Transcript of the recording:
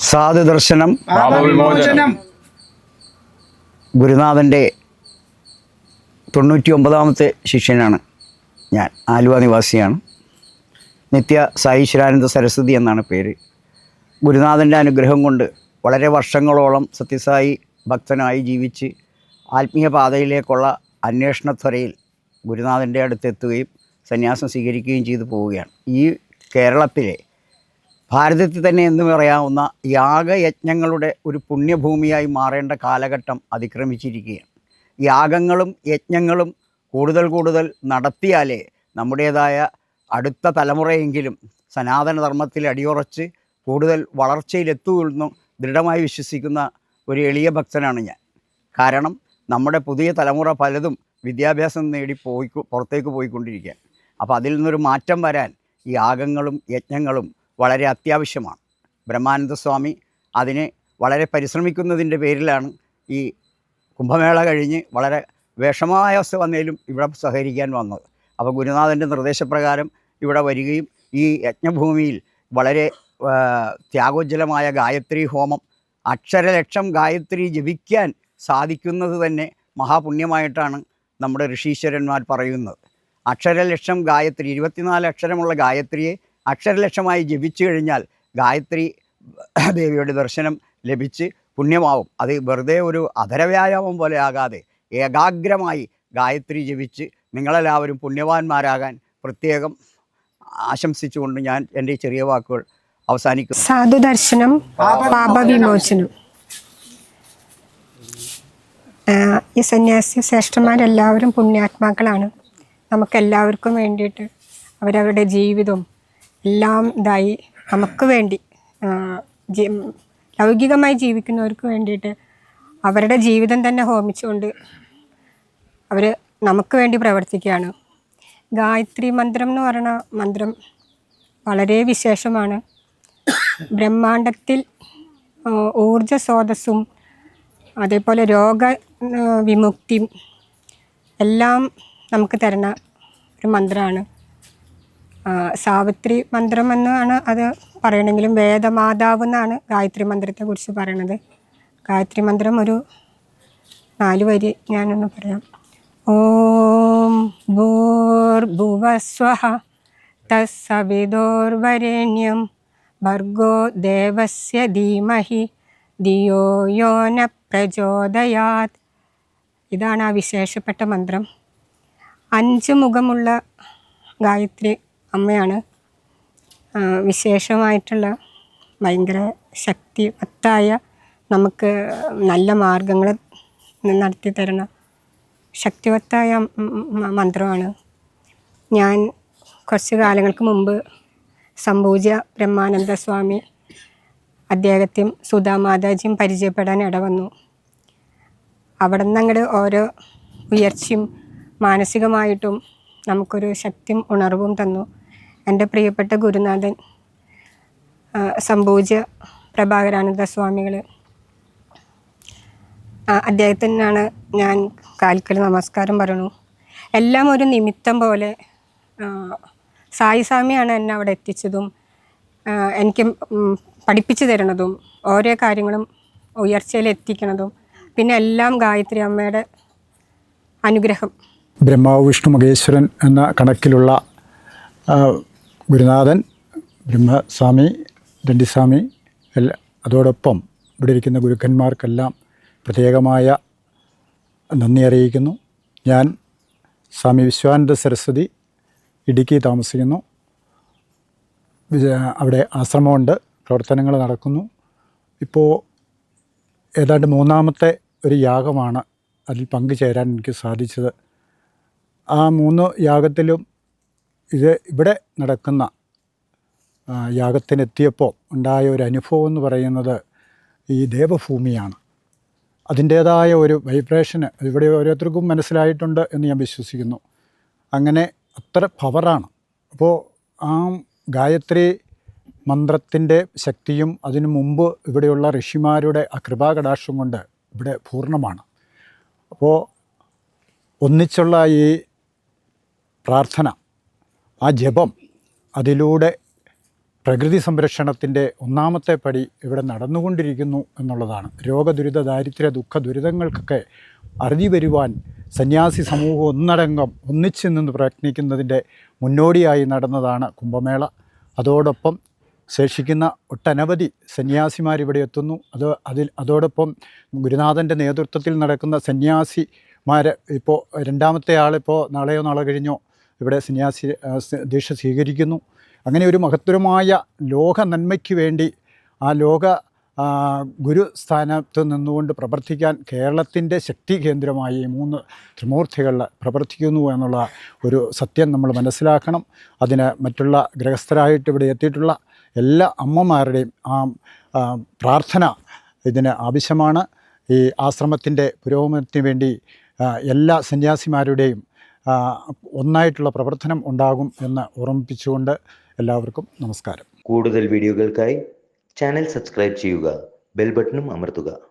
സാധു ദർശനം പാപവിമോചനം ഗുരുനാഥന്റെ തൊണ്ണൂറ്റി ഒമ്പതാമത്തെ ശിഷ്യനാണ് ഞാൻ. ആലുവ നിവാസിയാണ്. നിത്യ സായിശ്വരാനന്ദ സരസ്വതി എന്നാണ് പേര്. ഗുരുനാഥന്റെ അനുഗ്രഹം കൊണ്ട് വളരെ വർഷങ്ങളോളം സത്യസായി ഭക്തനായി ജീവിച്ച് ആത്മീയ പാതയിലേക്കുള്ള അന്വേഷണത്വരയിൽ ഗുരുനാഥന്റെ അടുത്തെത്തുകയും സന്യാസം സ്വീകരിക്കുകയും ചെയ്തു പോവുകയാണ്. ഈ കേരളത്തിലെ ഭാരതത്തിൽ തന്നെ എന്ന് പറയാവുന്ന യാഗയജ്ഞങ്ങളുടെ ഒരു പുണ്യഭൂമിയായി മാറേണ്ട കാലഘട്ടം അതിക്രമിച്ചിരിക്കുകയാണ്. യാഗങ്ങളും യജ്ഞങ്ങളും കൂടുതൽ കൂടുതൽ നടത്തിയാലേ നമ്മുടേതായ അടുത്ത തലമുറയെങ്കിലും സനാതനധർമ്മത്തിൽ അടിയുറച്ച് കൂടുതൽ വളർച്ചയിലെത്തുമെന്ന് ദൃഢമായി വിശ്വസിക്കുന്ന ഒരു എളിയ ഭക്തനാണ് ഞാൻ. കാരണം നമ്മുടെ പുതിയ തലമുറ പലതും വിദ്യാഭ്യാസം നേടി പോയി പുറത്തേക്ക് പോയിക്കൊണ്ടിരിക്കുകയാണ്. അപ്പോൾ അതിൽ നിന്നൊരു മാറ്റം വരാൻ യാഗങ്ങളും യജ്ഞങ്ങളും വളരെ അത്യാവശ്യമാണ്. ബ്രഹ്മാനന്ദ സ്വാമി അതിനെ വളരെ പരിശ്രമിക്കുന്നതിന്റെ പേരിലാണ് ഈ കുംഭമേള കഴിഞ്ഞ് വളരെ വിഷമമായ അവസ്ഥ വന്നതിലും ഇവിടെ സഹകരിക്കാൻ വന്നത്. അപ്പോൾ ഗുരുനാഥന്റെ നിർദ്ദേശപ്രകാരം ഇവിടെ വരികയും ഈ യജ്ഞഭൂമിയിൽ വളരെ ത്യാഗോജ്ജലമായ ഗായത്രി ഹോമം അക്ഷരലക്ഷം ഗായത്രി ജപിക്കാൻ സാധിക്കുന്നത് തന്നെ മഹാപുണ്യമായിട്ടാണ് നമ്മുടെ ഋഷീശ്വരന്മാർ പറയുന്നത്. അക്ഷരലക്ഷം ഗായത്രി ഇരുപത്തിനാല് അക്ഷരമുള്ള ഗായത്രിയെ അക്ഷരലക്ഷമായി ജപിച്ചു കഴിഞ്ഞാൽ ഗായത്രി ദേവിയുടെ ദർശനം ലഭിച്ച് പുണ്യമാവും. അത് വെറുതെ ഒരു അധരവ്യായാമം പോലെ ആകാതെ ഏകാഗ്രമായി ഗായത്രി ജപിച്ച് നിങ്ങളെല്ലാവരും പുണ്യവാന്മാരാകാൻ പ്രത്യേകം ആശംസിച്ചുകൊണ്ട് ഞാൻ എന്റെ ചെറിയ വാക്കുകൾ അവസാനിക്കും സാധു ദർശനം പാപവിമോചനം. ഈ സന്യാസി ശ്രേഷ്ഠന്മാരെല്ലാവരും പുണ്യാത്മാക്കളാണ്. നമുക്കെല്ലാവർക്കും വേണ്ടിയിട്ട് അവരവരുടെ ജീവിതവും എല്ലാം ഇതായി. നമുക്ക് വേണ്ടി ലൗകികമായി ജീവിക്കുന്നവർക്ക് വേണ്ടിയിട്ട് അവരുടെ ജീവിതം തന്നെ ഹോമിച്ചുകൊണ്ട് അവർ നമുക്ക് വേണ്ടി പ്രവർത്തിക്കുകയാണ്. ഗായത്രി മന്ത്രം എന്ന് പറയുന്ന മന്ത്രം വളരെ വിശേഷമാണ്. ബ്രഹ്മാണ്ടത്തിൽ ഊർജ സ്രോതസ്സും അതേപോലെ രോഗ വിമുക്തിയും എല്ലാം നമുക്ക് തരുന്ന ഒരു മന്ത്രമാണ് സാവിത്രി മന്ത്രം എന്നാണ് അത് പറയണമെങ്കിലും വേദമാതാവ് എന്നാണ് ഗായത്രി മന്ത്രത്തെ കുറിച്ച് പറയണത്. ഗായത്രി മന്ത്രം ഒരു നാല് വരി ഞാനൊന്ന് പറയാം. ഓം ഭൂർഭുവസ്വഹ തസ്സവിദോർവരേണ്യം ഭർഗോ ദേവസ്യ ധീമഹി ധിയോ യോന പ്രചോദയാത്. ഇതാണ് ആ വിശേഷപ്പെട്ട മന്ത്രം. അഞ്ച് മുഖമുള്ള ഗായത്രി അമ്മയാണ്. വിശേഷമായിട്ടുള്ള ഭയങ്കര ശക്തി മത്തായ നമുക്ക് നല്ല മാർഗങ്ങൾ നടത്തി തരണം ശക്തിവത്തായ മന്ത്രമാണ്. ഞാൻ കുറച്ച് കാലങ്ങൾക്ക് മുമ്പ് സംഭൂജ്യ ബ്രഹ്മാനന്ദ സ്വാമി അദ്ദേഹത്തെയും സുധാമാതാജിയും പരിചയപ്പെടാൻ ഇടവന്നു. അവിടെ നിന്ന് അങ്ങോട്ട് ഓരോ ഉയർച്ചയും മാനസികമായിട്ടും നമുക്കൊരു ശക്തിയും ഉണർവും തന്നു. എന്റെ പ്രിയപ്പെട്ട ഗുരുനാഥൻ സംഭൂജ്യ പ്രഭാകരാനന്ദ സ്വാമികൾ അദ്ദേഹത്തിനാണ് ഞാൻ കാൽക്കൽ നമസ്കാരം പറയണു. എല്ലാം ഒരു നിമിത്തം പോലെ സായി സ്വാമിയാണ് എന്നെ അവിടെ എത്തിച്ചതും എനിക്ക് പഠിപ്പിച്ചു തരണതും ഓരോ കാര്യങ്ങളും ഉയർച്ചയിൽ എത്തിക്കണതും പിന്നെ എല്ലാം ഗായത്രി അമ്മയുടെ അനുഗ്രഹം. ബ്രഹ്മാവ് വിഷ്ണു മഹേശ്വരൻ എന്ന കണക്കിലുള്ള ഗുരുനാഥൻ ബ്രഹ്മസ്വാമി ദണ്ഡിസ്വാമി എല്ലാ അതോടൊപ്പം ഇവിടെ ഇരിക്കുന്ന ഗുരുക്കന്മാർക്കെല്ലാം പ്രത്യേകമായ നന്ദി അറിയിക്കുന്നു. ഞാൻ സ്വാമി വിശ്വാനന്ദ സരസ്വതി ഇടുക്കി താമസിക്കുന്നു. അവിടെ ആശ്രമമുണ്ട് പ്രവർത്തനങ്ങൾ നടക്കുന്നു. ഇപ്പോൾ ഏതാണ്ട് മൂന്നാമത്തെ ഒരു യാഗമാണ് അതിൽ പങ്കുചേരാൻ എനിക്ക് സാധിച്ചത്. ആ മൂന്ന് യാഗത്തിലും ഇത് ഇവിടെ നടക്കുന്ന യാഗത്തിനെത്തിയപ്പോൾ ഉണ്ടായ ഒരു അനുഭവം എന്ന് പറയുന്നത് ഈ ദേവഭൂമിയാണ്. അതിന്റേതായ ഒരു വൈബ്രേഷന് ഇവിടെ ഓരോരുത്തർക്കും മനസ്സിലായിട്ടുണ്ട് എന്ന് ഞാൻ വിശ്വസിക്കുന്നു. അങ്ങനെ അത്ര പവറാണ് അപ്പോൾ ആ ഗായത്രി മന്ത്രത്തിന്റെ ശക്തിയും അതിനു മുമ്പ് ഇവിടെയുള്ള ഋഷിമാരുടെ ആ കൃപാകടാക്ഷം കൊണ്ട് ഇവിടെ പൂർണമാണ്. അപ്പോൾ ഒന്നിച്ചുള്ള ഈ പ്രാർത്ഥന ആ ജപം അതിലൂടെ പ്രകൃതി സംരക്ഷണത്തിന്റെ ഒന്നാമത്തെ പടി ഇവിടെ നടന്നുകൊണ്ടിരിക്കുന്നു എന്നുള്ളതാണ്. രോഗദുരിത ദാരിദ്ര്യ ദുഃഖ ദുരിതങ്ങൾക്കൊക്കെ അറുതി വരുവാൻ സന്യാസി സമൂഹം ഒന്നടങ്കം ഒന്നിച്ചു നിന്ന് പ്രയത്നിക്കുന്നതിന്റെ മുന്നോടിയായി നടന്നതാണ് കുംഭമേള. അതോടൊപ്പം ശേഷിക്കുന്ന ഒട്ടനവധി സന്യാസിമാരിവിടെ എത്തുന്നു. അത് അതിൽ അതോടൊപ്പം ഗുരുനാഥന്റെ നേതൃത്വത്തിൽ നടക്കുന്ന സന്യാസിമാർ ഇപ്പോൾ രണ്ടാമത്തെ ആളിപ്പോൾ നാളെയോ നാളെ കഴിഞ്ഞോ ഇവിടെ സന്യാസി ദീക്ഷ സ്വീകരിക്കുന്നു. അങ്ങനെ ഒരു മഹത്തരമായ ലോക നന്മയ്ക്ക് വേണ്ടി ആ ലോക ഗുരുസ്ഥാനത്ത് നിന്നുകൊണ്ട് പ്രവർത്തിക്കാൻ കേരളത്തിന്റെ ശക്തി കേന്ദ്രമായി മൂന്ന് ത്രിമൂർത്തികൾ പ്രവർത്തിക്കുന്നു എന്നുള്ള ഒരു സത്യം നമ്മൾ മനസ്സിലാക്കണം. അതിന് മറ്റുള്ള ഗ്രഹസ്ഥരായിട്ട് ഇവിടെ എത്തിയിട്ടുള്ള എല്ലാ അമ്മമാരുടെയും ആ പ്രാർത്ഥന ഇതിന് ആവശ്യമാണ്. ഈ ആശ്രമത്തിന്റെ പുരോഗമനത്തിന് വേണ്ടി എല്ലാ സന്യാസിമാരുടെയും ഒന്നായിട്ടുള്ള പ്രവർത്തനം ഉണ്ടാകും എന്ന് ഓർമ്മിപ്പിച്ചുകൊണ്ട് എല്ലാവർക്കും നമസ്കാരം. കൂടുതൽ വീഡിയോകൾക്കായി ചാനൽ സബ്സ്ക്രൈബ് ചെയ്യുക ബെൽ ബട്ടണും അമർത്തുക.